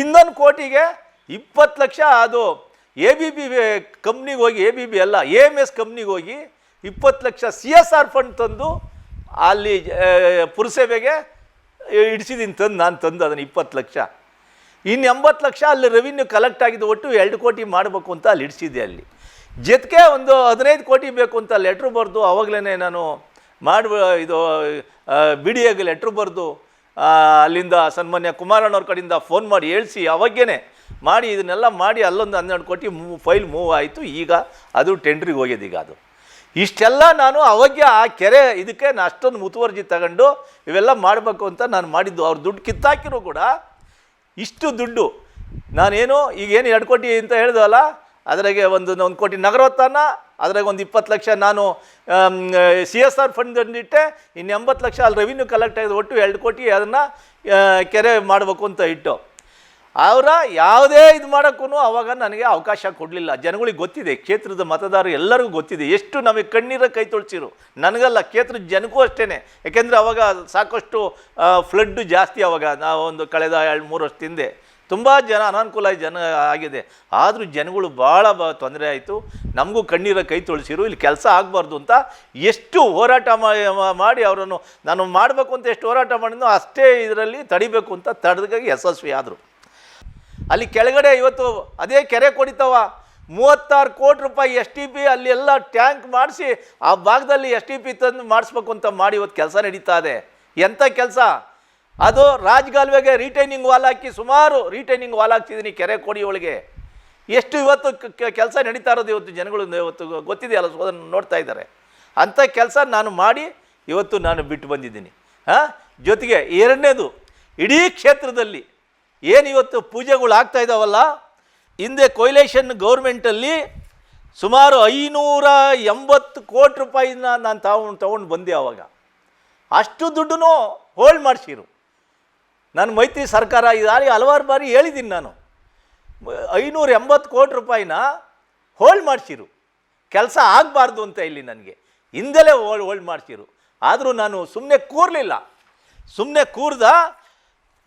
ಇನ್ನೊಂದು ಕೋಟಿಗೆ ಇಪ್ಪತ್ತು ಲಕ್ಷ ಅದು ಎ ಬಿ ಬಿ ಕಂಪ್ನಿಗೆ ಹೋಗಿ ಎ ಬಿ ಬಿ ಅಲ್ಲ ಎ ಎಂ ಎಸ್ ಕಂಪ್ನಿಗೆ ಹೋಗಿ ಇಪ್ಪತ್ತು ಲಕ್ಷ ಸಿ ಎಸ್ ಆರ್ ಫಂಡ್ ತಂದು ಅಲ್ಲಿ ಪುರಸಭೆಗೆ ಇಡಿಸಿದ್ದೀನಿ ತಂದು, ನಾನು ತಂದು ಅದನ್ನು ಇಪ್ಪತ್ತು ಲಕ್ಷ. ಇನ್ನು ಎಂಬತ್ತು ಲಕ್ಷ ಅಲ್ಲಿ ರೆವಿನ್ಯೂ ಕಲೆಕ್ಟ್ ಆಗಿದ್ದು ಒಟ್ಟು ಎರಡು ಕೋಟಿ ಮಾಡಬೇಕು ಅಂತ ಅಲ್ಲಿ ಇಡಿಸಿದ್ದೆ ಅಲ್ಲಿ. ಜೊತೆಗೆ ಒಂದು ಹದಿನೈದು ಕೋಟಿ ಬೇಕು ಅಂತ ಲೆಟ್ರ್ ಬರೆದು ಅವಾಗಲೇ ನಾನು ಮಾಡಿ ಇದು ಬಿ ಡಿ ಎಗೆ ಲೆಟ್ರ್ ಬರೆದು ಅಲ್ಲಿಂದ ಸನ್ಮಾನ್ಯ ಕುಮಾರಣ್ಣವ್ರ ಕಡೆಯಿಂದ ಫೋನ್ ಮಾಡಿ ಹೇಳಿಸಿ ಅವಾಗೇನೆ ಮಾಡಿ, ಇದನ್ನೆಲ್ಲ ಮಾಡಿ ಅಲ್ಲೊಂದು ಹನ್ನೆರಡು ಕೋಟಿ ಮೂ ಫೈಲ್ ಮೂವ್ ಆಯಿತು. ಈಗ ಅದು ಟೆಂಡ್ರಿಗೆ ಹೋಗ್ಯದ ಈಗ ಅದು. ಇಷ್ಟೆಲ್ಲ ನಾನು ಅವಾಗ ಆ ಕೆರೆ ಇದಕ್ಕೆ ನಾನು ಅಷ್ಟೊಂದು ಮುತುವರ್ಜಿ ತಗೊಂಡು ಇವೆಲ್ಲ ಮಾಡಬೇಕು ಅಂತ ನಾನು ಮಾಡಿದ್ದು. ಅವ್ರು ದುಡ್ಡು ಕಿತ್ತಾಕಿರೋ ಕೂಡ ಇಷ್ಟು ದುಡ್ಡು. ನಾನೇನು ಈಗೇನು ಎರಡು ಕೋಟಿ ಅಂತ ಹೇಳ್ದಲ್ಲ ಅದ್ರಾಗೆ ಒಂದು ಒಂದು ಕೋಟಿ ನಗರೋತ್ಥಾನ, ಅದ್ರಾಗ ಒಂದು ಇಪ್ಪತ್ತು ಲಕ್ಷ ನಾನು ಸಿ ಎಸ್ ಆರ್ ಫಂಡ್ ತಂದಿಟ್ಟೆ ಇನ್ನು ಎಂಬತ್ತು ಲಕ್ಷ ಅಲ್ಲಿ ರೆವಿನ್ಯೂ ಕಲೆಕ್ಟ್ ಆಗಿದೆ. ಒಟ್ಟು ಎರಡು ಕೋಟಿ ಅದನ್ನು ಕೆರೆ ಮಾಡಬೇಕು ಅಂತ ಇಟ್ಟು. ಅವರ ಯಾವುದೇ ಇದು ಮಾಡೋಕ್ಕೂ ಅವಾಗ ನನಗೆ ಅವಕಾಶ ಕೊಡಲಿಲ್ಲ. ಜನಗಳಿಗೆ ಗೊತ್ತಿದೆ, ಕ್ಷೇತ್ರದ ಮತದಾರರು ಎಲ್ಲರಿಗೂ ಗೊತ್ತಿದೆ. ಎಷ್ಟು ನಮಗೆ ಕಣ್ಣೀರ ಕೈ ತೊಳ್ಸಿರು. ನನಗಲ್ಲ, ಕ್ಷೇತ್ರದ ಜನಕ್ಕೂ ಅಷ್ಟೇ ಯಾಕೆಂದರೆ ಅವಾಗ ಸಾಕಷ್ಟು ಫ್ಲಡ್ಡು ಜಾಸ್ತಿ ಅವಾಗ. ಒಂದು ಕಳೆದ ಎರಡು, ಮೂರು ವರ್ಷದ ಹಿಂದೆ ತುಂಬ ಜನ ಅನಾನುಕೂಲ ಜನ ಆಗಿದೆ. ಆದರೂ ಜನಗಳು ಭಾಳ ಬ ತೊಂದರೆ ಆಯಿತು. ನಮಗೂ ಕಣ್ಣೀರ ಕೈ ತೊಳಿಸಿರು. ಇಲ್ಲಿ ಕೆಲಸ ಆಗಬಾರ್ದು ಅಂತ ಎಷ್ಟು ಹೋರಾಟ ಮಾಡಿ ಅವರನ್ನು ನಾನು ಮಾಡಬೇಕು ಅಂತ ಎಷ್ಟು ಹೋರಾಟ ಮಾಡಿದ್ನೋ ಅಷ್ಟೇ ಇದರಲ್ಲಿ ತಡಿಬೇಕು ಅಂತ ತಡೆದಾಗಿ ಯಶಸ್ವಿ ಆದರು. ಅಲ್ಲಿ ಕೆಳಗಡೆ ಇವತ್ತು ಅದೇ ಕೆರೆ ಕೊಡಿತವ. ಮೂವತ್ತಾರು ಕೋಟಿ ರೂಪಾಯಿ ಎಸ್ ಟಿ ಪಿ ಅಲ್ಲಿ ಎಲ್ಲ ಟ್ಯಾಂಕ್ ಮಾಡಿಸಿ ಆ ಭಾಗದಲ್ಲಿ ಎಸ್ ಟಿ ಪಿ ತಂದು ಮಾಡಿಸ್ಬೇಕು ಅಂತ ಮಾಡಿ ಇವತ್ತು ಕೆಲಸ ನಡೀತಾ ಇದೆ. ಎಂಥ ಕೆಲಸ? ಅದು ರಾಜ್ಗಾಲ್ವೆಗೆ ರಿಟೈನಿಂಗ್ ವಾಲ್ ಹಾಕಿ ಸುಮಾರು ರಿಟೈನಿಂಗ್ ವಾಲ್ ಹಾಕ್ತಿದ್ದೀನಿ ಕೆರೆ ಕೋಡಿ ಒಳಗೆ. ಎಷ್ಟು ಇವತ್ತು ಕೆಲಸ ನಡೀತಾ ಇರೋದು ಇವತ್ತು ಜನಗಳು ಇವತ್ತು ಗೊತ್ತಿದೆಯಲ್ಲ ಅದನ್ನು ನೋಡ್ತಾ ಇದ್ದಾರೆ. ಅಂಥ ಕೆಲಸ ನಾನು ಮಾಡಿ ಇವತ್ತು ನಾನು ಬಿಟ್ಟು ಬಂದಿದ್ದೀನಿ. ಹಾಂ? ಜೊತೆಗೆ ಎರಡನೇದು, ಇಡೀ ಕ್ಷೇತ್ರದಲ್ಲಿ ಏನು ಇವತ್ತು ಪೂಜೆಗಳು ಆಗ್ತಾ ಇದ್ದಾವಲ್ಲ ಹಿಂದೆ ಕೊಯ್ಲೇಷನ್ ಗೌರ್ಮೆಂಟಲ್ಲಿ ಸುಮಾರು ಐನೂರ ಎಂಬತ್ತು ಕೋಟಿ ರೂಪಾಯಿನ ನಾನು ತಗೊಂಡು ತೊಗೊಂಡು ಬಂದೆ ಅವಾಗ ಅಷ್ಟು ದುಡ್ಡು ಹೋಲ್ಡ್ ಮಾಡಿಸಿರು. ನಾನು ಮೈತ್ರಿ ಸರ್ಕಾರ ಇದಾಗಿ ಹಲವಾರು ಬಾರಿ ಹೇಳಿದ್ದೀನಿ ನಾನು. ಐನೂರ ಎಂಬತ್ತು ಕೋಟಿ ರೂಪಾಯಿನ ಹೋಲ್ಡ್ ಮಾಡಿಸಿರು. ಕೆಲಸ ಆಗಬಾರ್ದು ಅಂತ ಇಲ್ಲಿ ನನಗೆ. ಹಿಂದೆಲೇ ಹೋಲ್, ಹೋಲ್ಡ್ ಮಾಡಿಸಿರು. ಆದರೂ ನಾನು ಸುಮ್ಮನೆ ಕೂರಲಿಲ್ಲ. ಸುಮ್ಮನೆ ಕೂರ್ದ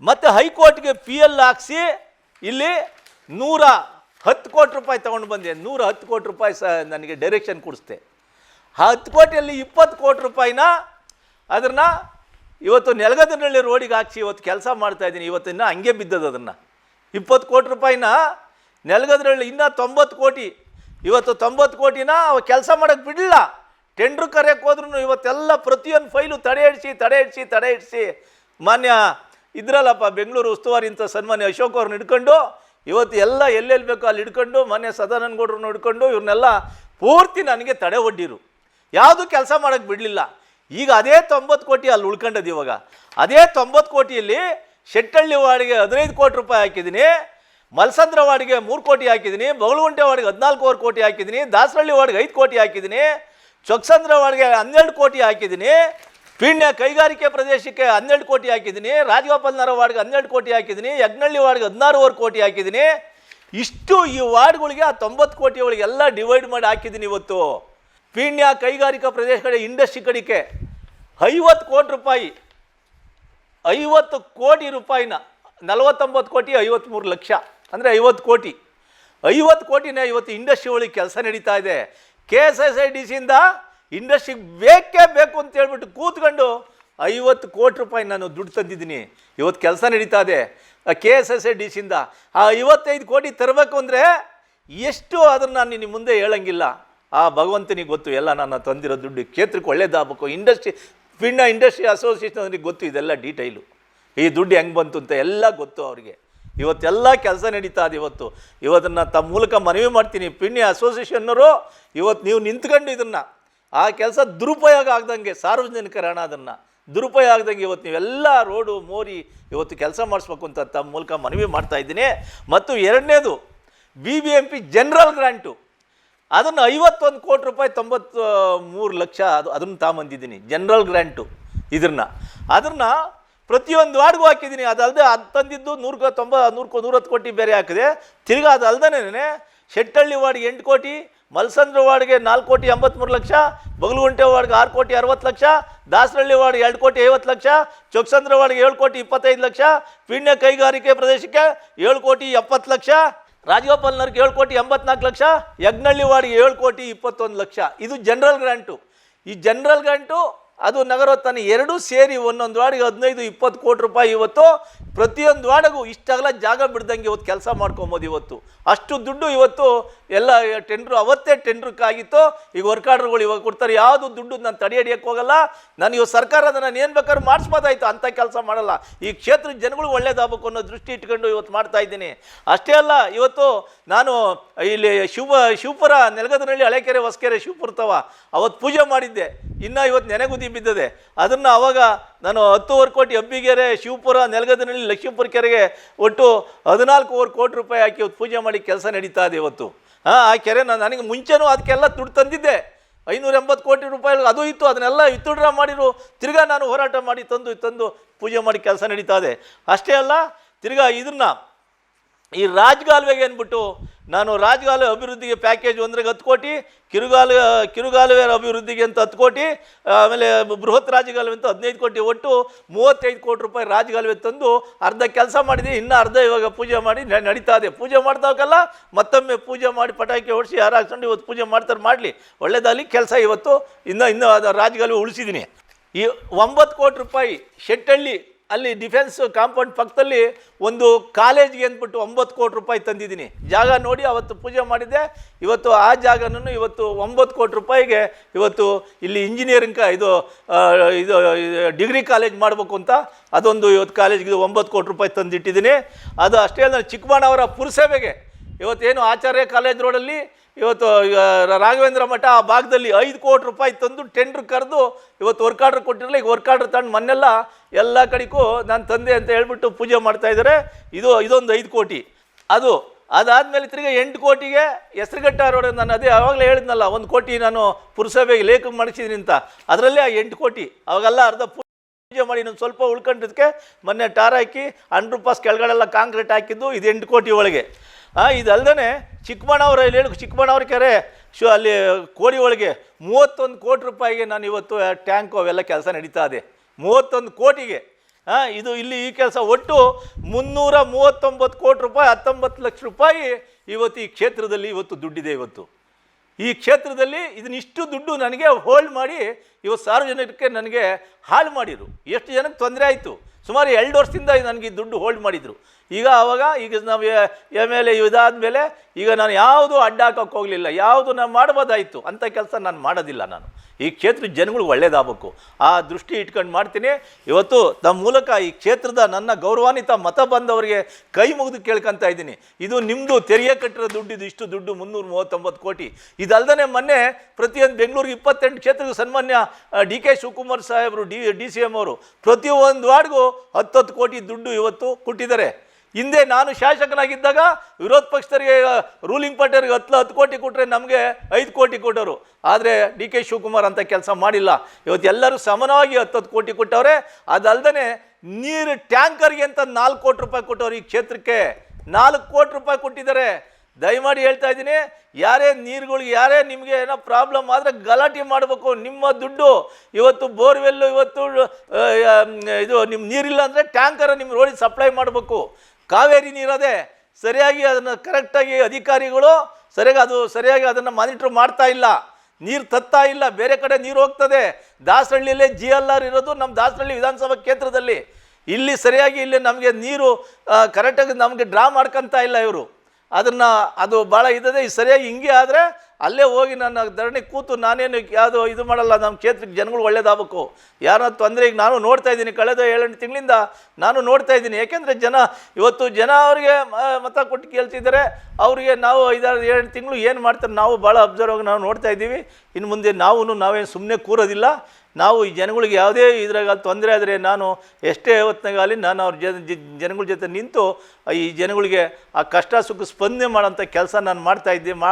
ಮತ್ತು ಹೈಕೋರ್ಟ್ಗೆ ಪಿ ಎಲ್ ಹಾಕ್ಸಿ ಇಲ್ಲಿ ನೂರ ಹತ್ತು ಕೋಟಿ ರೂಪಾಯಿ ತೊಗೊಂಡು ಬಂದೆ. ನೂರ ಹತ್ತು ಕೋಟಿ ರೂಪಾಯಿ ಸ ನನಗೆ ಡೈರೆಕ್ಷನ್ ಕೊಡಿಸ್ದೆ. ಹತ್ತು ಕೋಟಿಯಲ್ಲಿ ಇಪ್ಪತ್ತು ಕೋಟಿ ರೂಪಾಯಿನ ಅದನ್ನ ಇವತ್ತು ನೆಲಗದನಹಳ್ಳಿ ರೋಡಿಗೆ ಹಾಕ್ಸಿ ಇವತ್ತು ಕೆಲಸ ಮಾಡ್ತಾ ಇದ್ದೀನಿ. ಇವತ್ತು ಇನ್ನೂ ಹಂಗೆ ಬಿದ್ದದು ಅದನ್ನು. ಇಪ್ಪತ್ತು ಕೋಟಿ ರೂಪಾಯಿನ ನೆಲಗದ್ರಳ್ಳಿ ಇನ್ನೂ ತೊಂಬತ್ತು ಕೋಟಿ. ಇವತ್ತು ತೊಂಬತ್ತು ಕೋಟಿನ ಅವ ಕೆಲಸ ಮಾಡೋಕ್ಕೆ ಬಿಡಲಿಲ್ಲ. ಟೆಂಡ್ರ್ ಕರೆಯೋಕ್ಕೆ ಹೋದ್ರೂ ಇವತ್ತೆಲ್ಲ ಪ್ರತಿಯೊಂದು ಫೈಲು ತಡೆ ಹಿಡಿಸಿ ತಡೆ ಹಿಡಿಸಿ ತಡೆ ಹಿಡಿಸಿ ಮಾನ್ಯ ಇದ್ರಲ್ಲಪ್ಪ ಬೆಂಗಳೂರು ಉಸ್ತುವಾರಿ ಅಂತ ಸನ್ಮಾನ್ಯ ಅಶೋಕ್ ಅವ್ರನ್ನ ಹಿಡ್ಕೊಂಡು ಇವತ್ತು ಎಲ್ಲ ಎಲ್ಲೆಲ್ಲಿ ಬೇಕೋ ಅಲ್ಲಿ ಹಿಡ್ಕೊಂಡು ಮಾನ್ಯ ಸದಾನಂದ ಗೌಡ್ರನ್ನ ಹಿಡ್ಕೊಂಡು ಇವ್ರನ್ನೆಲ್ಲ ಪೂರ್ತಿ ನನಗೆ ತಡೆ ಒಡ್ಡಿರು. ಯಾವುದು ಕೆಲಸ ಮಾಡೋಕ್ಕೆ ಬಿಡಲಿಲ್ಲ. ಈಗ ಅದೇ ತೊಂಬತ್ತು ಕೋಟಿ ಅಲ್ಲಿ ಉಳ್ಕೊಂಡದ್ದು ಇವಾಗ. ಅದೇ ತೊಂಬತ್ತು ಕೋಟಿಯಲ್ಲಿ ಶೆಟ್ಟಳ್ಳಿ ವಾರ್ಡ್ಗೆ ಹದಿನೈದು ಕೋಟಿ ರೂಪಾಯಿ ಹಾಕಿದ್ದೀನಿ, ಮಲ್ಸಂದ್ರ ವಾರ್ಡ್ಗೆ ಮೂರು ಕೋಟಿ ಹಾಕಿದ್ದೀನಿ, ಬಗಲಗುಂಟೆ ವಾರ್ಡ್ಗೆ ಹದಿನಾಲ್ಕೂವರೆ ಕೋಟಿ ಹಾಕಿದ್ದೀನಿ, ದಾಸರಳ್ಳಿ ವಾರ್ಡ್ಗೆ ಐದು ಕೋಟಿ ಹಾಕಿದ್ದೀನಿ, ಚೊಕ್ಸಂದ್ರ ವಾರ್ಡ್ಗೆ ಹನ್ನೆರಡು ಕೋಟಿ ಹಾಕಿದ್ದೀನಿ, ಪೀಣ್ಯ ಕೈಗಾರಿಕೆ ಪ್ರದೇಶಕ್ಕೆ ಹನ್ನೆರಡು ಕೋಟಿ ಹಾಕಿದ್ದೀನಿ ರಾಜಗೋಪಾಲನರ ವಾರ್ಡ್ಗೆ ಹನ್ನೆರಡು ಕೋಟಿ ಹಾಕಿದ್ದೀನಿ ಯಜ್ಞಳ್ಳಿ ವಾರ್ಡ್ಗೆ ಹದಿನಾರೂವರೆ ಕೋಟಿ ಹಾಕಿದ್ದೀನಿ. ಇಷ್ಟು ಈ ವಾರ್ಡ್ಗಳಿಗೆ ಆ ತೊಂಬತ್ತು ಕೋಟಿ ಒಳಗೆ ಎಲ್ಲ ಡಿವೈಡ್ ಮಾಡಿ ಹಾಕಿದ್ದೀನಿ ಇವತ್ತು. ಪೀಣ್ಯ ಕೈಗಾರಿಕಾ ಪ್ರದೇಶ ಕಡೆ ಇಂಡಸ್ಟ್ರಿ ಕಡಿಕೆ ಐವತ್ತು ಕೋಟಿ ರೂಪಾಯಿ, ಐವತ್ತು ಕೋಟಿ ರೂಪಾಯಿನ, ನಲವತ್ತೊಂಬತ್ತು ಕೋಟಿ ಐವತ್ತ್ಮೂರು ಲಕ್ಷ, ಅಂದರೆ ಐವತ್ತು ಕೋಟಿ. ಐವತ್ತು ಕೋಟಿನ ಇವತ್ತು ಇಂಡಸ್ಟ್ರಿ ಒಳಗೆ ಕೆಲಸ ನಡೀತಾ ಇದೆ. K S S I D ಸಿಯಿಂದ ಇಂಡಸ್ಟ್ರಿಗೆ ಬೇಕೇ ಬೇಕು ಅಂತ ಹೇಳ್ಬಿಟ್ಟು ಕೂತ್ಕೊಂಡು ಐವತ್ತು ಕೋಟಿ ರೂಪಾಯಿ ನಾನು ದುಡ್ಡು ತಂದಿದ್ದೀನಿ. ಇವತ್ತು ಕೆಲಸ ನಡೀತಾ ಇದೆ. K S S I D ಸಿಯಿಂದ ಆ ಐವತ್ತೈದು ಕೋಟಿ ತರಬೇಕು ಅಂದರೆ ಎಷ್ಟು ಅದನ್ನು ನಾನು ನಿನ್ನ ಮುಂದೆ ಹೇಳಂಗಿಲ್ಲ. ಆ ಭಗವಂತನಿಗೆ ಗೊತ್ತು, ಎಲ್ಲ ನಾನು ತಂದಿರೋ ದುಡ್ಡು, ಕ್ಷೇತ್ರಕ್ಕೆ ಒಳ್ಳೇದಾಗಬೇಕು ಇಂಡಸ್ಟ್ರಿ ಪಿಂಡ ಇಂಡಸ್ಟ್ರಿ ಅಸೋಸಿಯೇಷನ್ ಗೊತ್ತು, ಇದೆಲ್ಲ ಡೀಟೈಲು ಈ ದುಡ್ಡು ಹೆಂಗೆ ಬಂತು ಅಂತ ಎಲ್ಲ ಗೊತ್ತು ಅವರಿಗೆ. ಇವತ್ತೆಲ್ಲ ಕೆಲಸ ನಡೀತಾ ಇದೆ ಇವತ್ತು. ಇವತ್ತನ್ನು ತಮ್ಮ ಮೂಲಕ ಮನವಿ ಮಾಡ್ತೀನಿ. ಪಿಣ್ಯ ಅಸೋಸಿಯೇಷನ್ನರು ಇವತ್ತು ನೀವು ನಿಂತ್ಕೊಂಡು ಇದನ್ನು, ಆ ಕೆಲಸ ದುರುಪಯೋಗ ಆಗ್ದಂಗೆ, ಸಾರ್ವಜನಿಕರ ಹಣ ಅದನ್ನು ದುರುಪಯೋಗ ಆಗ್ದಂಗೆ ಇವತ್ತು ನೀವೆಲ್ಲ ರೋಡು ಮೋರಿ ಇವತ್ತು ಕೆಲಸ ಮಾಡಿಸ್ಬೇಕು ಅಂತ ತಮ್ಮ ಮೂಲಕ ಮನವಿ ಮಾಡ್ತಾ ಇದ್ದೀನಿ. ಮತ್ತು ಎರಡನೇದು B B M P general grant ಅದನ್ನು ಐವತ್ತೊಂದು ಕೋಟಿ ರೂಪಾಯಿ ತೊಂಬತ್ತು ಮೂರು ಲಕ್ಷ ಅದು ಅದನ್ನು ತಗೊಂಬಂದಿದ್ದೀನಿ ಜನರಲ್ ಗ್ರ್ಯಾಂಟು ಇದನ್ನ ಅದನ್ನು ಪ್ರತಿಯೊಂದು ವಾರ್ಡ್ಗೂ ಹಾಕಿದ್ದೀನಿ ಅದಲ್ಲದೆ ಅದು ತಂದಿದ್ದು ನೂರು ತೊಂಬ ನೂರು ನೂರತ್ತು ಕೋಟಿ ಬೇರೆ ಹಾಕಿದೆ. ತಿರ್ಗಿ ಅದು ಶೆಟ್ಟಳ್ಳಿ ವಾರ್ಡ್ಗೆ ಎಂಟು ಕೋಟಿ, ಮಲ್ಸಂದ್ರ ವಾರ್ಡ್ಗೆ ನಾಲ್ಕು ಕೋಟಿ ಎಂಬತ್ಮೂರು ಲಕ್ಷ, ಬಗಲಗುಂಟೆ ವಾರ್ಡ್ಗೆ ಆರು ಕೋಟಿ ಅರವತ್ತು ಲಕ್ಷ, ದಾಸರಳ್ಳಿ ವಾರ್ಡ್ಗೆ ಎರಡು ಕೋಟಿ ಐವತ್ತು ಲಕ್ಷ, ಚೊಕ್ಸಂದ್ರ ವಾರ್ಡ್ಗೆ ಏಳು ಕೋಟಿ ಇಪ್ಪತ್ತೈದು ಲಕ್ಷ, ಪಿಣ್ಯ ಕೈಗಾರಿಕೆ ಪ್ರದೇಶಕ್ಕೆ ಏಳು ಕೋಟಿ ಎಪ್ಪತ್ತು ಲಕ್ಷ ರಾಜಗೋಪಾಲ್ ನಗರ್ಗೆ ಏಳು ಕೋಟಿ ಎಂಬತ್ನಾಲ್ಕು ಲಕ್ಷ ಯಜ್ಞಳ್ಳಿ ವಾರ್ಡ್ಗೆ ಏಳು ಕೋಟಿ ಇಪ್ಪತ್ತೊಂದು ಲಕ್ಷ. ಇದು ಜನರಲ್ ಗ್ರಾಂಟು. ಈ ಜನರಲ್ ಗ್ರಾಂಟು ಅದು ನಗರೋತ್ಥಾನ ಎರಡೂ ಸೇರಿ ಒಂದೊಂದು ವಾರ್ಡಿಗೆ ಹದಿನೈದು, ಇಪ್ಪತ್ತು ಕೋಟಿ ರೂಪಾಯಿ ಇವತ್ತು. ಪ್ರತಿಯೊಂದು ವಾರ್ಡಿಗೂ ಇಷ್ಟಾಗಲ ಜಾಗ ಬಿಡ್ದಂಗೆ ಇವತ್ತು ಕೆಲಸ ಮಾಡ್ಕೊಬೋದು ಇವತ್ತು. ಅಷ್ಟು ದುಡ್ಡು ಇವತ್ತು ಎಲ್ಲ ಟೆಂಡ್ರು ಅವತ್ತೇ ಟೆಂಡ್ರಕ್ಕಾಗಿತ್ತು ಈಗ ವರ್ಕ್ ಆರ್ಡರ್ಗಳು ಇವಾಗ ಕೊಡ್ತಾರೆ. ಯಾವುದು ದುಡ್ಡು ನಾನು ತಡೆ ಹೋಗಲ್ಲ. ನಾನು ಇವಾಗ ಸರ್ಕಾರದ ನಾನು ಏನು ಬೇಕಾದ್ರೂ ಮಾಡಿಸ್ಬೋದಾಯ್ತು. ಅಂಥ ಕೆಲಸ ಮಾಡಲ್ಲ. ಈ ಕ್ಷೇತ್ರದ ಜನಗಳು ಒಳ್ಳೇದಾಗಬೇಕು ಅನ್ನೋ ದೃಷ್ಟಿ ಇಟ್ಕೊಂಡು ಇವತ್ತು ಮಾಡ್ತಾ ಇದ್ದೀನಿ. ಅಷ್ಟೇ ಅಲ್ಲ, ಇವತ್ತು ನಾನು ಇಲ್ಲಿ ಶಿವ, ಶಿವಪುರ ನೆಲಗದನಹಳ್ಳಿ ಹಳೆಕೆರೆ ಹೊಸಕೆರೆ ಶಿವಪುರ್ತವ ಅವತ್ತು ಪೂಜೆ ಮಾಡಿದ್ದೆ. ಇನ್ನು ಇವತ್ತು ನೆನೆಗುದಿ ಬಿದ್ದದೆ. ಅದನ್ನು ಅವಾಗ ನಾನು ಹತ್ತುವರೆ ಕೋಟಿ ಅಬ್ಬಿಗೆರೆ ಶಿವಪುರ ನೆಲ್ಗದನಲ್ಲಿ ಲಕ್ಷ್ಮೀಪುರ ಕೆರೆಗೆ ಒಟ್ಟು ಹದಿನಾಲ್ಕೂವರೆ ಕೋಟಿ ರೂಪಾಯಿ ಹಾಕಿ ಪೂಜೆ ಮಾಡಿ ಕೆಲಸ ನಡೀತಾ ಇದೆ ಇವತ್ತು. ಹಾಂ, ಆ ಕೆರೆ ನಾನು ನನಗೆ ಮುಂಚೆನೂ ಅದಕ್ಕೆಲ್ಲ ದುಡ್ಡು ತಂದಿದ್ದೆ. ಐನೂರ ಎಂಬತ್ತು ಕೋಟಿ ರೂಪಾಯಿ ಅದು ಇತ್ತು, ಅದನ್ನೆಲ್ಲ ವಿತ್ಡ್ರಾ ಮಾಡಿರು. ತಿರ್ಗಾ ನಾನು ಹೋರಾಟ ಮಾಡಿ ತಂದು ತಂದು ಪೂಜೆ ಮಾಡಿ ಕೆಲಸ ನಡೀತಾ ಇದೆ. ಅಷ್ಟೇ ಅಲ್ಲ, ತಿರ್ಗಾ ಇದನ್ನ ಈ ರಾಜಗಾಲುವೆಗೆ ಅಂದ್ಬಿಟ್ಟು ನಾನು ರಾಜಗಾಲುವೆ ಅಭಿವೃದ್ಧಿಗೆ ಪ್ಯಾಕೇಜ್ ಒಂದ್ರಿಗೆ ಹತ್ತು ಕೋಟಿ ಕಿರುಗಾಲುವೆ ಕಿರುಗಾಲುವೆ ಅಭಿವೃದ್ಧಿಗೆ ಅಂತ ಹತ್ತು ಕೋಟಿ, ಆಮೇಲೆ ಬೃಹತ್ ರಾಜಗಾಲುವೆ ಅಂತ ಹದಿನೈದು ಕೋಟಿ, ಒಟ್ಟು ಮೂವತ್ತೈದು ಕೋಟಿ ರೂಪಾಯಿ ರಾಜಗಾಲುವೆ ತಂದು ಅರ್ಧ ಕೆಲಸ ಮಾಡಿದೆ, ಇನ್ನೂ ಅರ್ಧ ಇವಾಗ ಪೂಜೆ ಮಾಡಿ ನಡೀತಾ ಇದೆ. ಪೂಜೆ ಮಾಡ್ತಾವಕ್ಕಲ್ಲ, ಮತ್ತೊಮ್ಮೆ ಪೂಜೆ ಮಾಡಿ ಪಟಾಕಿ ಹೊಡಿಸಿ ಯಾರು ಹಾಕ್ಸ್ಕೊಂಡು ಇವತ್ತು ಪೂಜೆ ಮಾಡ್ತಾರೆ, ಮಾಡಲಿ. ಒಳ್ಳೇದಾಗಲಿ, ಕೆಲಸ ಇವತ್ತು, ಇನ್ನೂ ಇನ್ನೂ ಅದು ರಾಜಗಾಲುವೆ ಉಳಿಸಿದ್ದೀನಿ ಈ ಒಂಬತ್ತು ಕೋಟಿ ರೂಪಾಯಿ ಶೆಟ್ಟಳ್ಳಿ ಅಲ್ಲಿ ಡಿಫೆನ್ಸ್ ಕಾಂಪೌಂಡ್ ಪಕ್ಕದಲ್ಲಿ ಒಂದು ಕಾಲೇಜ್ಗೆ ಅಂದ್ಬಿಟ್ಟು ಒಂಬತ್ತು ಕೋಟಿ ರೂಪಾಯಿ ತಂದಿದ್ದೀನಿ. ಜಾಗ ನೋಡಿ ಅವತ್ತು ಪೂಜೆ ಮಾಡಿದ್ದೆ. ಇವತ್ತು ಆ ಜಾಗನೂ ಇವತ್ತು ಒಂಬತ್ತು ಕೋಟಿ ರೂಪಾಯಿಗೆ ಇವತ್ತು ಇಲ್ಲಿ ಇಂಜಿನಿಯರಿಂಗ್ ಇದು ಇದು, ಡಿಗ್ರಿ ಕಾಲೇಜ್ ಮಾಡಬೇಕು ಅಂತ ಅದೊಂದು ಇವತ್ತು ಕಾಲೇಜ್ಗೆ ಒಂಬತ್ತು ಕೋಟಿ ರೂಪಾಯಿ ತಂದಿಟ್ಟಿದ್ದೀನಿ. ಅದು ಅಷ್ಟೇ ಅಲ್ಲ ಚಿಕ್ಕಬಣ್ಣವರ ಪುರಸಭೆಗೆ ಇವತ್ತೇನು ಆಚಾರ್ಯ ಕಾಲೇಜ್ ರೋಡಲ್ಲಿ ಇವತ್ತು ರಾಘವೇಂದ್ರ ಮಠ ಆ ಭಾಗದಲ್ಲಿ ಐದು ಕೋಟಿ ರೂಪಾಯಿ ತಂದು ಟೆಂಡ್ರ್ ಕರೆದು ಇವತ್ತು ವರ್ಕ್ ಆರ್ಡ್ರ್ ಕೊಟ್ಟಿರಲಿಲ್ಲ ಈಗ ವರ್ಕ್ ಆರ್ಡ್ರ್ ತಂದು ಮೊನ್ನೆಲ್ಲ ಎಲ್ಲ ಕಡೆಗೂ ನಾನು ತಂದೆ ಅಂತ ಹೇಳ್ಬಿಟ್ಟು ಪೂಜೆ ಮಾಡ್ತಾ ಇದ್ದಾರೆ ಇದು, ಇದೊಂದು ಐದು ಕೋಟಿ. ಅದು, ಅದಾದಮೇಲೆ ತಿರುಗಿ ಎಂಟು ಕೋಟಿಗೆ ಹೆಸರುಘಟ್ಟ ರೋಡ್ ನಾನು ಅದೇ ಆವಾಗಲೇ ಹೇಳಿದ್ನಲ್ಲ, ಒಂದು ಕೋಟಿ ನಾನು ಪುರಸಭೆಗೆ ಲೇಖ ಮಾಡಿಸಿದ್ದೀನಿ ಅಂತ. ಅದರಲ್ಲೇ ಆ ಎಂಟು ಕೋಟಿ. ಅವಾಗೆಲ್ಲ ಅರ್ಧ ಪೂಜೆ ಮಾಡಿ ನಾನು ಸ್ವಲ್ಪ ಉಳ್ಕೊಂಡಿದ್ದಕ್ಕೆ ಮೊನ್ನೆ ಟಾರ್ ಹಾಕಿ ಹಂಡ್ರೆಡ್ ಪಾಸ್ ಕೆಳಗಡೆಲ್ಲ ಕಾಂಕ್ರೀಟ್ ಹಾಕಿದ್ದು, ಇದು ಎಂಟು ಕೋಟಿ ಒಳಗೆ. ಇದಲ್ದೇ ಚಿಕ್ಕಬಣ್ಣವ್ರ ಇಲ್ಲಿ ಹೇಳಿ ಚಿಕ್ಕಬಣ್ಣವ್ರ ಕೆರೆ. ಶು, ಅಲ್ಲಿ ಕೋಡಿ ಒಳಗೆ ಮೂವತ್ತೊಂದು ಕೋಟಿ ರೂಪಾಯಿಗೆ ನಾನು ಇವತ್ತು ಟ್ಯಾಂಕು ಅವೆಲ್ಲ ಕೆಲಸ ನಡೀತಾ ಇದೆ. ಮೂವತ್ತೊಂದು ಕೋಟಿಗೆ. ಹಾಂ ಇದು ಇಲ್ಲಿ ಈ ಕೆಲಸ ಒಟ್ಟು ಮುನ್ನೂರ ಮೂವತ್ತೊಂಬತ್ತು ಕೋಟಿ ರೂಪಾಯಿ, ಹತ್ತೊಂಬತ್ತು ಲಕ್ಷ ರೂಪಾಯಿ ಇವತ್ತು ಈ ಕ್ಷೇತ್ರದಲ್ಲಿ ಇವತ್ತು ದುಡ್ಡಿದೆ ಇವತ್ತು. ಈ ಕ್ಷೇತ್ರದಲ್ಲಿ ಇದನ್ನಿಷ್ಟು ದುಡ್ಡು ನನಗೆ ಹೋಲ್ಡ್ ಮಾಡಿ ಇವತ್ತು ಸಾರ್ವಜನಿಕರಿಗೆ ನನಗೆ ಹಾಳು ಮಾಡಿದರು ಎಷ್ಟು ಜನಕ್ಕೆ ತೊಂದರೆ ಆಯಿತು? ಸುಮಾರು ಎರಡು ವರ್ಷದಿಂದ ನನಗೆ ದುಡ್ಡು ಹೋಲ್ಡ್ ಮಾಡಿದರು. ಈಗ ಆವಾಗ ಈಗ ನಾವು ಎಂ ಎಲ್ ಎ ಇದಾದ ಮೇಲೆ ಈಗ ನಾನು ಯಾವುದು ಅಡ್ಡ ಹಾಕೋಕ್ಕೆ ಹೋಗಲಿಲ್ಲ. ಯಾವುದು ನಾನು ಮಾಡ್ಬೋದಾಯಿತು ಅಂಥ ಕೆಲಸ ನಾನು ಮಾಡೋದಿಲ್ಲ ನಾನು. ಈ ಕ್ಷೇತ್ರದ ಜನಗಳು ಒಳ್ಳೇದಾಗಬೇಕು. ಆ ದೃಷ್ಟಿ ಇಟ್ಕೊಂಡು ಮಾಡ್ತೀನಿ. ಇವತ್ತು ತಮ್ಮ ಮೂಲಕ ಈ ಕ್ಷೇತ್ರದ ನನ್ನ ಗೌರವಾನ್ವಿತ ಮತ ಬಂದವರಿಗೆ ಕೈ ಮುಗಿದು ಕೇಳ್ಕೊತಾ ಇದ್ದೀನಿ. ಇದು ನಿಮ್ಮದು ತೆರಿಗೆ ಕಟ್ಟಿರೋ ದುಡ್ಡು, ಇದು ಇಷ್ಟು ದುಡ್ಡು, ಮುನ್ನೂರ ಮೂವತ್ತೊಂಬತ್ತು ಕೋಟಿ. ಇದಲ್ದೇ ಮೊನ್ನೆ ಪ್ರತಿಯೊಂದು ಬೆಂಗಳೂರಿಗೆ ಇಪ್ಪತ್ತೆಂಟು ಕ್ಷೇತ್ರಕ್ಕೆ ಸನ್ಮಾನ್ಯ ಡಿ ಕೆ ಶಿವಕುಮಾರ್ ಸಾಹೇಬರು, ಡಿ ಡಿ ಸಿ ಎಂ ಅವರು ಪ್ರತಿಯೊಂದು ವಾರ್ಡ್ಗೂ ಹತ್ತತ್ತು ಕೋಟಿ ದುಡ್ಡು ಇವತ್ತು ಕೊಟ್ಟಿದ್ದಾರೆ. ಹಿಂದೆ ನಾನು ಶಾಸಕನಾಗಿದ್ದಾಗ ವಿರೋಧ ಪಕ್ಷದವರಿಗೆ ರೂಲಿಂಗ್ ಪಾರ್ಟಿಯವ್ರಿಗೆ ಹತ್ತು ಹತ್ತು ಕೋಟಿ ಕೊಟ್ಟರೆ ನಮಗೆ ಐದು ಕೋಟಿ ಕೊಟ್ಟರು. ಆದರೆ ಡಿ ಕೆ ಶಿವಕುಮಾರ್ ಅಂತ ಕೆಲಸ ಮಾಡಿಲ್ಲ. ಇವತ್ತು ಎಲ್ಲರೂ ಸಮಾನವಾಗಿ ಹತ್ತು ಕೋಟಿ ಕೊಟ್ಟವ್ರೆ. ಅದಲ್ಲದೆ ನೀರು ಟ್ಯಾಂಕರ್ಗೆ ಅಂತ ನಾಲ್ಕು ಕೋಟಿ ರೂಪಾಯಿ ಕೊಟ್ಟವ್ರು ಈ ಕ್ಷೇತ್ರಕ್ಕೆ. ನಾಲ್ಕು ಕೋಟಿ ರೂಪಾಯಿ ಕೊಟ್ಟಿದ್ದಾರೆ. ದಯಮಾಡಿ ಹೇಳ್ತಾ ಇದ್ದೀನಿ, ಯಾರೇ ನೀರುಗಳಿಗೆ, ಯಾರೇ ನಿಮಗೆ ಏನೋ ಪ್ರಾಬ್ಲಮ್ ಆದರೆ ಗಲಾಟೆ ಮಾಡಬೇಕು. ನಿಮ್ಮ ದುಡ್ಡು, ಇವತ್ತು ಬೋರ್ವೆಲ್ಲು, ಇವತ್ತು ಇದು ನಿಮ್ಮ ನೀರಿಲ್ಲ ಅಂದರೆ ಟ್ಯಾಂಕರ್ ನಿಮ್ಮ ರೋಡಿಗೆ ಸಪ್ಲೈ ಮಾಡಬೇಕು. ಕಾವೇರಿ ನೀರದೇ ಸರಿಯಾಗಿ ಅದನ್ನು ಕರೆಕ್ಟಾಗಿ ಅಧಿಕಾರಿಗಳು ಸರಿಯಾಗಿ ಅದು, ಸರಿಯಾಗಿ ಅದನ್ನು ಮಾನಿಟ್ರ್ ಮಾಡ್ತಾ ಇಲ್ಲ. ನೀರು ತತ್ತಾ ಇಲ್ಲ. ಬೇರೆ ಕಡೆ ನೀರು ಹೋಗ್ತದೆ. ದಾಸರಳ್ಳಿಯಲ್ಲೇ ಜಿ ಎಲ್ ಆರ್ ಇರೋದು ನಮ್ಮ ದಾಸರಳ್ಳಿ ವಿಧಾನಸಭಾ ಕ್ಷೇತ್ರದಲ್ಲಿ. ಇಲ್ಲಿ ಸರಿಯಾಗಿ ಇಲ್ಲಿ ನಮಗೆ ನೀರು ಕರೆಕ್ಟಾಗಿ ನಮಗೆ ಡ್ರಾ ಮಾಡ್ಕೊತಾ ಇಲ್ಲ ಇವರು. ಅದನ್ನು ಅದು ಭಾಳ ಇದ್ದದೆ ಸರಿಯಾಗಿ ಹಿಂಗೆ ಆದರೆ ಅಲ್ಲೇ ಹೋಗಿ ನನ್ನ ಧರಣಿ ಕೂತು ನಾನೇನು ಯಾವುದು ಇದು ಮಾಡಲ್ಲ, ನಮ್ಮ ಕ್ಷೇತ್ರಕ್ಕೆ ಜನಗಳು ಒಳ್ಳೇದಾಗಬೇಕು. ಯಾರೋ ತೊಂದರೆ ಈಗ ನಾನು ನೋಡ್ತಾ ಇದ್ದೀನಿ, ಕಳೆದ ಏಳೆಂಟು ತಿಂಗಳಿಂದ ನಾನು ನೋಡ್ತಾ ಇದ್ದೀನಿ. ಯಾಕೆಂದರೆ ಜನ ಇವತ್ತು ಜನ ಅವರಿಗೆ ಮತ ಕೊಟ್ಟು ಕೇಳ್ತಿದ್ದಾರೆ. ಅವರಿಗೆ ನಾವು ಐದಾರು, ಏಳೆಂಟು ತಿಂಗಳು ಏನು ಮಾಡ್ತಾರೆ, ನಾವು ಭಾಳ ಅಬ್ಸರ್ವ್ ಆಗಿ ನಾವು ನೋಡ್ತಾ ಇದ್ದೀವಿ. ಇನ್ನು ಮುಂದೆ ನಾವು ನಾವೇನು ಸುಮ್ಮನೆ ಕೂರೋದಿಲ್ಲ. ನಾವು ಈ ಜನಗಳಿಗೆ ಯಾವುದೇ ಇದ್ರಾಗ ತೊಂದರೆ ಆದರೆ ನಾನು ಎಷ್ಟೇ ಹೊತ್ತಿನಾಗಲಿ ನಾನು ಅವ್ರ ಜನ ಜನಗಳ ಜೊತೆ ನಿಂತು ಈ ಜನಗಳಿಗೆ ಆ ಕಷ್ಟ ಸುಖ ಸ್ಪಂದನೆ ಮಾಡೋಂಥ ಕೆಲಸ ನಾನು ಮಾಡ್ತಾ ಇದ್ದೆ, ಮಾ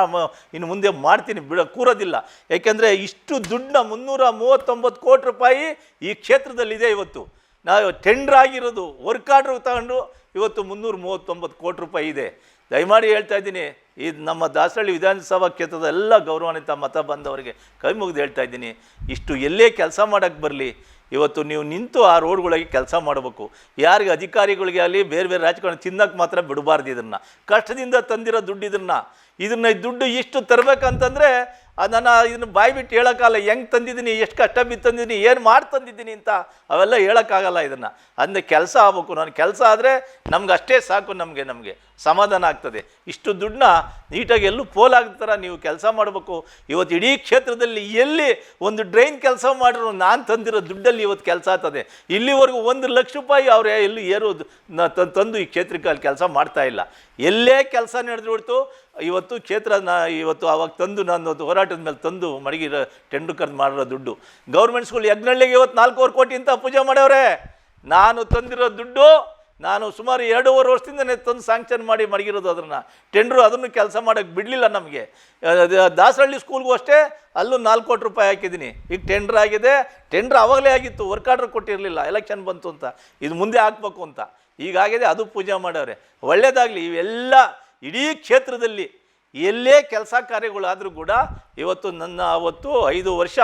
ಇನ್ನು ಮುಂದೆ ಮಾಡ್ತೀನಿ ಬಿಡ, ಕೂರೋದಿಲ್ಲ. ಏಕೆಂದರೆ ಇಷ್ಟು ದುಡ್ಡನ್ನ ಮುನ್ನೂರ ಮೂವತ್ತೊಂಬತ್ತು ಕೋಟಿ ರೂಪಾಯಿ ಈ ಕ್ಷೇತ್ರದಲ್ಲಿದೆ ಇವತ್ತು. ನಾವು ಟೆಂಡ್ರ್ ಆಗಿರೋದು ವರ್ಕ್ ಆರ್ಡ್ರ್ ತಗೊಂಡು ಇವತ್ತು ಮುನ್ನೂರ ಮೂವತ್ತೊಂಬತ್ತು ಕೋಟಿ ರೂಪಾಯಿ ಇದೆ. ದಯಮಾಡಿ ಹೇಳ್ತಾ ಇದ್ದೀನಿ ಇದು ನಮ್ಮ ದಾಸರಳ್ಳಿ ವಿಧಾನಸಭಾ ಕ್ಷೇತ್ರದ ಎಲ್ಲ ಗೌರವಾನ್ವಿತ ಮತ ಬಂದವರಿಗೆ ಕೈ ಮುಗಿದು ಹೇಳ್ತಾ ಇದ್ದೀನಿ. ಇಷ್ಟು ಎಲ್ಲೇ ಕೆಲಸ ಮಾಡೋಕ್ಕೆ ಬರಲಿ, ಇವತ್ತು ನೀವು ನಿಂತು ಆ ರೋಡ್ಗಳಿಗೆ ಕೆಲಸ ಮಾಡಬೇಕು. ಯಾರಿಗೆ ಅಧಿಕಾರಿಗಳಿಗೆ ಆಗಲಿ, ಬೇರೆ ಬೇರೆ ರಾಜಕಾರಣ ತಿನ್ನೋಕ್ಕೆ ಮಾತ್ರ ಬಿಡಬಾರ್ದು ಇದನ್ನು. ಕಷ್ಟದಿಂದ ತಂದಿರೋ ದುಡ್ಡು ಇದನ್ನು. ಇದನ್ನ ದುಡ್ಡು ಇಷ್ಟು ತರಬೇಕಂತಂದರೆ ಅದನ್ನು ಇದನ್ನು ಬಾಯಿ ಬಿಟ್ಟು ಹೇಳೋಕ್ಕಲ್ಲ ಹೆಂಗೆ ತಂದಿದ್ದೀನಿ, ಎಷ್ಟು ಕಷ್ಟ ಬಿದ್ದು ತಂದಿದ್ದೀನಿ, ಏನು ಮಾಡಿ ತಂದಿದ್ದೀನಿ ಅಂತ ಅವೆಲ್ಲ ಹೇಳೋಕ್ಕಾಗಲ್ಲ ಇದನ್ನು. ಅಂದರೆ ಕೆಲಸ ಆಗ್ಬೇಕು, ನಾನು ಕೆಲಸ ಆದರೆ ನಮ್ಗೆ ಅಷ್ಟೇ ಸಾಕು ನಮಗೆ ನಮಗೆ ಸಮಾಧಾನ ಆಗ್ತದೆ. ಇಷ್ಟು ದುಡ್ಡನ್ನ ನೀಟಾಗಿ ಎಲ್ಲೂ ಪೋಲಾಗದ ನೀವು ಕೆಲಸ ಮಾಡಬೇಕು. ಇವತ್ತು ಇಡೀ ಕ್ಷೇತ್ರದಲ್ಲಿ ಎಲ್ಲಿ ಒಂದು ಡ್ರೈನ್ ಕೆಲಸ ಮಾಡಿದ್ರು ನಾನು ತಂದಿರೋ ದುಡ್ಡಲ್ಲಿ ಇವತ್ತು ಕೆಲಸ ಆಗ್ತದೆ. ಇಲ್ಲಿವರೆಗೂ ಒಂದು ಲಕ್ಷ ರೂಪಾಯಿ ಅವ್ರು ಎಲ್ಲೂ ಏರೋದು ತಂದು ಈ ಕ್ಷೇತ್ರಕ್ಕೆ ಅಲ್ಲಿ ಕೆಲಸ ಮಾಡ್ತಾ ಇಲ್ಲ. ಎಲ್ಲೇ ಕೆಲಸ ನಡೆದು ಬಿಡ್ತು ಇವತ್ತು ಕ್ಷೇತ್ರ ನಾ ಇವತ್ತು ಆವಾಗ ತಂದು ನಾನು ಹೋರಾಟದ ಮೇಲೆ ತಂದು ಮಡಗಿರೋ ಟೆಂಡರ್ ಕರೆದು ಮಾಡಿರೋ ದುಡ್ಡು. ಗೌರ್ಮೆಂಟ್ ಸ್ಕೂಲ್ ಯಜ್ಞಳ್ಳಿಗೆ ಇವತ್ತು ನಾಲ್ಕೂವರೆ ಕೋಟಿ ಅಂತ ಪೂಜೆ ಮಾಡವ್ರೆ. ನಾನು ತಂದಿರೋ ದುಡ್ಡು ನಾನು ಸುಮಾರು ಎರಡೂವರೆ ವರ್ಷದಿಂದನೇ ತಂದು ಸ್ಯಾಂಕ್ಷನ್ ಮಾಡಿ ಮಡಗಿರೋದು ಅದನ್ನು ಟೆಂಡ್ರು ಅದನ್ನು ಕೆಲಸ ಮಾಡೋಕ್ಕೆ ಬಿಡಲಿಲ್ಲ ನಮಗೆ. ದಾಸರಳ್ಳಿ ಸ್ಕೂಲ್ಗೂ ಅಷ್ಟೇ, ಅಲ್ಲೂ ನಾಲ್ಕು ಕೋಟಿ ರೂಪಾಯಿ ಹಾಕಿದ್ದೀನಿ. ಈಗ ಟೆಂಡ್ರ್ ಆಗಿದೆ. ಟೆಂಡ್ರ್ ಆವಾಗಲೇ ಆಗಿತ್ತು. Work order ಕೊಟ್ಟಿರಲಿಲ್ಲ. ಎಲೆಕ್ಷನ್ ಬಂತು ಅಂತ. ಇದು ಮುಂದೆ ಹಾಕ್ಬೇಕು ಅಂತ. ಈಗಾಗಿದೆ ಅದು ಪೂಜೆ ಮಾಡವ್ರೆ. ಒಳ್ಳೆಯದಾಗಲಿ ಇವೆಲ್ಲ ಇಡೀ ಕ್ಷೇತ್ರದಲ್ಲಿ ಎಲ್ಲೇ ಕೆಲಸ ಕಾರ್ಯಗಳಾದರೂ ಕೂಡ ಇವತ್ತು ನನ್ನ ಅವತ್ತು ಐದು ವರ್ಷ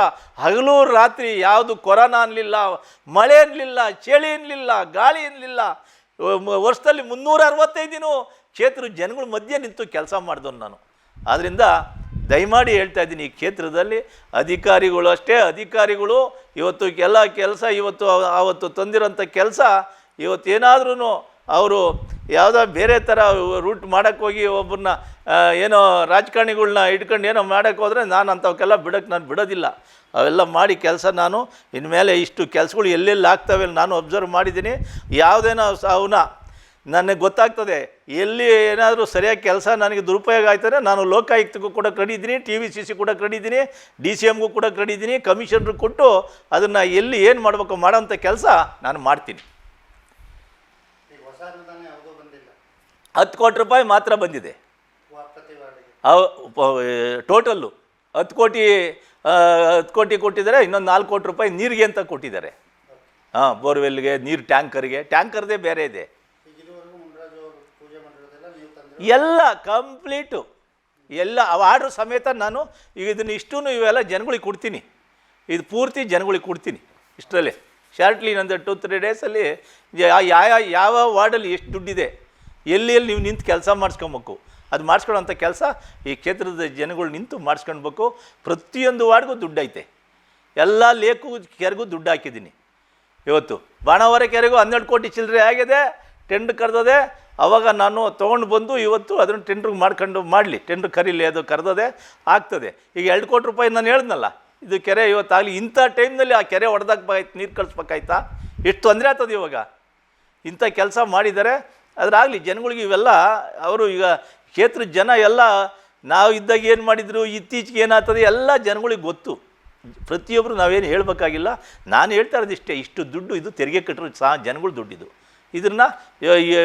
ಹಗಲು ರಾತ್ರಿ ಯಾವುದು ಕೊರೋನಾ ಅನ್ನಲಿಲ್ಲ, ಮಳೆ ಅನ್ನಲಿಲ್ಲ, ಚಳಿ ಅನ್ನಲಿಲ್ಲ, ಗಾಳಿ ಅನ್ನಲಿಲ್ಲ ವರ್ಷದಲ್ಲಿ ಮುನ್ನೂರ ಅರವತ್ತೈದು ದಿನ ಕ್ಷೇತ್ರ ಜನಗಳ ಮಧ್ಯೆ ನಿಂತು ಕೆಲಸ ಮಾಡಿದವನು ನಾನು. ಆದ್ದರಿಂದ ದಯಮಾಡಿ ಹೇಳ್ತಾ ಇದ್ದೀನಿ, ಈ ಕ್ಷೇತ್ರದಲ್ಲಿ ಅಧಿಕಾರಿಗಳು ಅಷ್ಟೇ, ಅಧಿಕಾರಿಗಳು ಇವತ್ತು ಎಲ್ಲ ಕೆಲಸ ಇವತ್ತು ಆವತ್ತು ತಂದಿರೋಂಥ ಕೆಲಸ ಇವತ್ತೇನಾದ್ರೂ ಅವರು ಯಾವುದೋ ಬೇರೆ ಥರ ರೂಟ್ ಮಾಡೋಕ್ಕೆ ಹೋಗಿ ಒಬ್ಬರನ್ನ ಏನೋ ರಾಜಕಾರಣಿಗಳನ್ನ ಇಟ್ಕೊಂಡು ಏನೋ ಮಾಡೋಕ್ಕೆ ಹೋದರೆ ನಾನು ಅಂಥವಕ್ಕೆಲ್ಲ ಬಿಡೋಕ್ಕೆ ನಾನು ಬಿಡೋದಿಲ್ಲ. ಅವೆಲ್ಲ ಮಾಡಿ ಕೆಲಸ ನಾನು. ಇನ್ಮೇಲೆ ಇಷ್ಟು ಕೆಲಸಗಳು ಎಲ್ಲೆಲ್ಲಿ ಆಗ್ತವೆ ನಾನು ಅಬ್ಸರ್ವ್ ಮಾಡಿದ್ದೀನಿ. ಯಾವುದೇನೋ ಅವನ್ನ ನನಗೆ ಗೊತ್ತಾಗ್ತದೆ. ಎಲ್ಲಿ ಏನಾದರೂ ಸರಿಯಾಗಿ ಕೆಲಸ ನನಗೆ ದುರುಪಯೋಗ ಆಯ್ತಾರೆ ನಾನು ಲೋಕಾಯುಕ್ತಕ್ಕೂ ಕೂಡ ಕಡಿದ್ದೀನಿ ಟಿ ವಿ ಸಿ ಸಿ ಕೂಡ ಕಡಿದ್ದೀನಿ ಡಿ ಸಿ ಎಮ್ಗೂ ಕೂಡ ಕಡಿದ್ದೀನಿ ಕಮಿಷನ್ರು ಕೊಟ್ಟು ಅದನ್ನು ಎಲ್ಲಿ ಏನು ಮಾಡಬೇಕು ಮಾಡೋಂಥ ಕೆಲಸ ನಾನು ಮಾಡ್ತೀನಿ ಈಗ ಹೊಸ ಅನುದಾನ ಯಾವುದೂ ಬಂದಿಲ್ಲ ಹತ್ತು ಕೋಟಿ ರೂಪಾಯಿ ಮಾತ್ರ ಬಂದಿದೆ. ಅವು ಟೋಟಲ್ಲು ಹತ್ತು ಕೋಟಿ ಆ, ಹತ್ತು ಕೋಟಿ ಕೊಟ್ಟಿದ್ದಾರೆ ಇನ್ನೊಂದು ನಾಲ್ಕು ಕೋಟಿ ರೂಪಾಯಿ ನೀರಿಗೆ ಅಂತ ಕೊಟ್ಟಿದ್ದಾರೆ. ಹಾಂ ಬೋರ್ವೆಲ್ಗೆ ನೀರು ಟ್ಯಾಂಕರ್ಗೆ ಟ್ಯಾಂಕರ್ದೇ ಬೇರೆ ಇದೆ. ಎಲ್ಲ ಕಂಪ್ಲೀಟು. ಎಲ್ಲ ಅವ ಆರ್ಡ್ರ್ ಸಮೇತ ನಾನು ಈಗ ಇದನ್ನು ಇಷ್ಟೂ ಇವೆಲ್ಲ ಜನಗಳಿಗೆ ಕೊಡ್ತೀನಿ. ಇದು ಪೂರ್ತಿ ಜನಗಳಿಗೆ ಕೊಡ್ತೀನಿ ಇಷ್ಟರಲ್ಲೇ. ಶಾರ್ಟ್ಲಿ ಇನ್ನೊಂದು ಟು ತ್ರೀ ಡೇಸಲ್ಲಿ ಯಾವ ಯಾವ ವಾರ್ಡಲ್ಲಿ ಎಷ್ಟು ದುಡ್ಡಿದೆ? ಎಲ್ಲಿ ಎಲ್ಲಿ ನೀವು ನಿಂತು ಕೆಲಸ ಮಾಡಿಸ್ಕೊಬೇಕು? ಅದು ಮಾಡಿಸ್ಕೊಳ್ಳೋಂಥ ಕೆಲಸ ಈ ಕ್ಷೇತ್ರದ ಜನಗಳು ನಿಂತು ಮಾಡಿಸ್ಕೊಳ್ಬೇಕು. ಪ್ರತಿಯೊಂದು ವಾರ್ಡ್ಗೂ ದುಡ್ಡೈತೆ. ಎಲ್ಲ ಲೇಕು ಕೆರೆಗೂ ದುಡ್ಡು ಹಾಕಿದ್ದೀನಿ. ಇವತ್ತು ಬಾಣಾವರ ಕೆರೆಗೂ ಹನ್ನೆರಡು ಕೋಟಿ ಚಿಲ್ಲರೆ ಆಗಿದೆ ಟೆಂಡ್ರ್ ಕರೆದದೆ. ಅವಾಗ ನಾನು ತೊಗೊಂಡು ಬಂದು ಇವತ್ತು ಅದನ್ನು ಟೆಂಡ್ರಿಗೆ ಮಾಡ್ಕೊಂಡು ಮಾಡಲಿ. ಟೆಂಡ್ರ್ ಕರೀಲಿ, ಅದು ಕರೆದದೆ, ಆಗ್ತದೆ. ಈಗ ಎರಡು ಕೋಟಿ ರೂಪಾಯಿ ನಾನು ಹೇಳಿದ್ನಲ್ಲ, ಇದು ಕೆರೆ ಇವತ್ತಾಗಲಿ, ಇಂಥ ಟೈಮ್ನಲ್ಲಿ ಆ ಕೆರೆ ಹೊಡೆದಾಕ್ಬೇಕಾಯ್ತು ನೀರು ಕಳಿಸ್ಬೇಕಾಯ್ತಾ? ಎಷ್ಟು ತೊಂದರೆ ಆಗ್ತದೆ ಇವಾಗ? ಇಂಥ ಕೆಲಸ ಮಾಡಿದ್ದಾರೆ ಅದ್ರಾಗಲಿ ಜನಗಳಿಗೆ ಇವೆಲ್ಲ, ಅವರು ಈಗ ಕ್ಷೇತ್ರದ ಜನ ಎಲ್ಲ ನಾವು ಇದ್ದಾಗ ಏನು ಮಾಡಿದ್ರು, ಇತ್ತೀಚೆಗೆ ಏನಾಗ್ತದೆ ಎಲ್ಲ ಜನಗಳಿಗೆ ಗೊತ್ತು. ಪ್ರತಿಯೊಬ್ಬರು ನಾವೇನು ಹೇಳಬೇಕಾಗಿಲ್ಲ. ನಾನು ಹೇಳ್ತಾ ಇರೋದಿಷ್ಟೇ ಇಷ್ಟು ದುಡ್ಡು ಇದು ತೆರಿಗೆ ಕಟ್ಟರು ಸಹ ಜನಗಳು ದುಡ್ಡಿದು. ಇದನ್ನು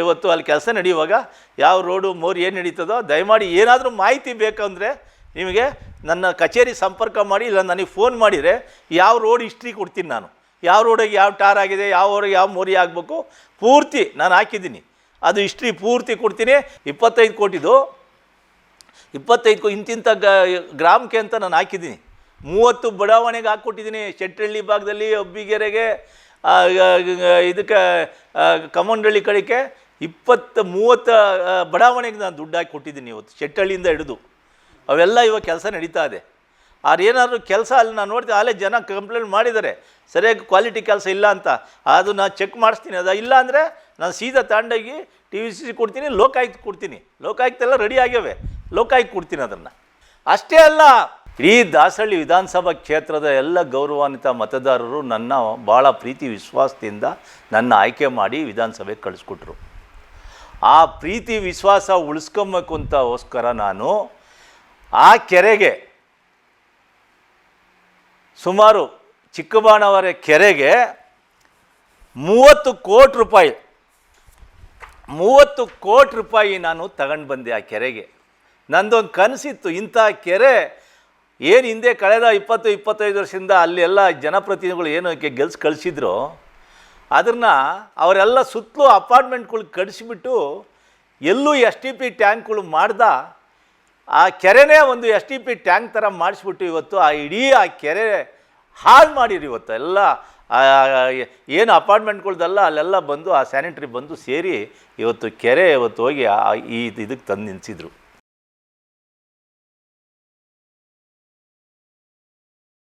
ಇವತ್ತು ಅಲ್ಲಿ ಕೆಲಸ ನಡೆಯುವಾಗ ಯಾವ ರೋಡು, ಮೋರ್ ಏನು ನಡೀತದೋ, ದಯಮಾಡಿ ಏನಾದರೂ ಮಾಹಿತಿ ಬೇಕಂದರೆ ನಿಮಗೆ ನನ್ನ ಕಚೇರಿ ಸಂಪರ್ಕ ಮಾಡಿ, ಇಲ್ಲ ನನಗೆ ಫೋನ್ ಮಾಡಿದರೆ ಯಾವ ರೋಡ್ ಹಿಸ್ಟ್ರಿ ಕೊಡ್ತೀನಿ ನಾನು. ಯಾವ ರೋಡಿಗೆ ಯಾವ ಟಾರ್ ಆಗಿದೆ, ಯಾವ ರೋಡಿಗೆ ಯಾವ ಮೋರಿ ಆಗಬೇಕು, ಪೂರ್ತಿ ನಾನು ಹಾಕಿದ್ದೀನಿ. ಅದು ಹಿಸ್ಟ್ರಿ ಪೂರ್ತಿ ಕೊಡ್ತೀನಿ. ಇಪ್ಪತ್ತೈದು ಕೋಟಿದು. ಇಪ್ಪತ್ತೈದು ಕೋ ಇಂತಿಂಥ ಗ ಗ್ರಾಮಕ್ಕೆ ಅಂತ ನಾನು ಹಾಕಿದ್ದೀನಿ. ಮೂವತ್ತು ಬಡಾವಣೆಗೆ ಹಾಕ್ಕೊಟ್ಟಿದ್ದೀನಿ. ಶೆಟ್ಟಳ್ಳಿ ಭಾಗದಲ್ಲಿ, ಅಬ್ಬಿಗೆರೆಗೆ ಇದಕ್ಕೆ ಕಮಂಡಳ್ಳಿ ಕಡೆಗೆ ಇಪ್ಪತ್ತು ಮೂವತ್ತು ಬಡಾವಣೆಗೆ ನಾನು ದುಡ್ಡು ಹಾಕಿ ಕೊಟ್ಟಿದ್ದೀನಿ ಇವತ್ತು. ಶೆಟ್ಟಳ್ಳಿಯಿಂದ ಹಿಡಿದು. ಅವೆಲ್ಲ ಇವಾಗ ಕೆಲಸ ನಡೀತಾ ಇದೆ. ಏನಾದರೂ ಕೆಲಸ ಅಲ್ಲಿ ನಾನು ನೋಡ್ತೀನಿ, ಅಲ್ಲೇ ಜನ ಕಂಪ್ಲೇಂಟ್ ಮಾಡಿದ್ದಾರೆ. ಸರಿಯಾಗಿ ಕ್ವಾಲಿಟಿ ಕೆಲಸ ಇಲ್ಲ ಅಂತ. ಅದು ನಾನು ಚೆಕ್ ಮಾಡಿಸ್ತೀನಿ. ಅದು ಇಲ್ಲ ಅಂದರೆ ನಾನು ಸೀದಾ ತಾಂಡೋಗಿ ಟಿ ವಿ ಸಿ ಸಿ ಕೊಡ್ತೀನಿ, ಲೋಕಾಯುಕ್ತ ಕೊಡ್ತೀನಿ. ಲೋಕಾಯುಕ್ತೆಲ್ಲ ರೆಡಿ ಆಗ್ಯಾವೆ. ಲೋಕಾಯುಕ್ತ ಕೊಡ್ತೀನಿ ಅದನ್ನು. ಅಷ್ಟೇ ಅಲ್ಲ, ಇಡೀ ದಾಸಹಳ್ಳಿ ವಿಧಾನಸಭಾ ಕ್ಷೇತ್ರದ ಎಲ್ಲ ಗೌರವಾನ್ವಿತ ಮತದಾರರು ನನ್ನ ಭಾಳ ಪ್ರೀತಿ, ವಿಶ್ವಾಸದಿಂದ ನನ್ನ ಆಯ್ಕೆ ಮಾಡಿ ವಿಧಾನಸಭೆಗೆ ಕಳಿಸ್ಕೊಟ್ರು. ಆ ಪ್ರೀತಿ, ವಿಶ್ವಾಸ ಉಳಿಸ್ಕೊಬೇಕು ನಾನು ಆ ಕೆರೆಗೆ ಸುಮಾರು ಚಿಕ್ಕಬಾಣವರ ಕೆರೆಗೆ ಮೂವತ್ತು ಕೋಟಿ ರೂಪಾಯಿ ಮೂವತ್ತು ಕೋಟಿ ರೂಪಾಯಿ ನಾನು ತಗೊಂಡು ಬಂದೆ ಆ ಕೆರೆಗೆ. ನಂದೊಂದು ಕನಸಿತ್ತು ಇಂಥ ಕೆರೆ ಏನು ಹಿಂದೆ ಕಳೆದ ಇಪ್ಪತ್ತು, ಇಪ್ಪತ್ತೈದು ವರ್ಷದಿಂದ ಅಲ್ಲಿ ಎಲ್ಲ ಜನಪ್ರತಿನಿಧಿಗಳು ಏನು ಗೆಲ್ಸ್ ಕಳಿಸಿದ್ರು ಅದನ್ನು ಅವರೆಲ್ಲ ಸುತ್ತಲೂ ಅಪಾರ್ಟ್ಮೆಂಟ್ಗಳು ಕಡಿಸಿಬಿಟ್ಟು ಎಲ್ಲೂ ಎಸ್ ಟಿ ಪಿ ಟ್ಯಾಂಕ್ಗಳು ಮಾಡ್ದ, ಆ ಕೆರೆನೇ ಒಂದು ಎಸ್ ಟಿ ಪಿ ಟ್ಯಾಂಕ್ ಥರ ಮಾಡಿಸ್ಬಿಟ್ಟು ಇವತ್ತು ಆ ಇಡೀ ಆ ಕೆರೆ ಹಾಳು ಮಾಡಿರಿ ಇವತ್ತು ಎಲ್ಲ. ಏನು ಅಪಾರ್ಟ್ಮೆಂಟ್ಗಳ್ದಲ್ಲ ಅಲ್ಲೆಲ್ಲ ಬಂದು ಆ ಸ್ಯಾನಿಟ್ರಿ ಬಂದು ಸೇರಿ ಇವತ್ತು ಕೆರೆ ಇವತ್ತು ಹೋಗಿ ಈ ಇದಕ್ಕೆ ತಂದು ನಿಲ್ಲಿಸಿದ್ರು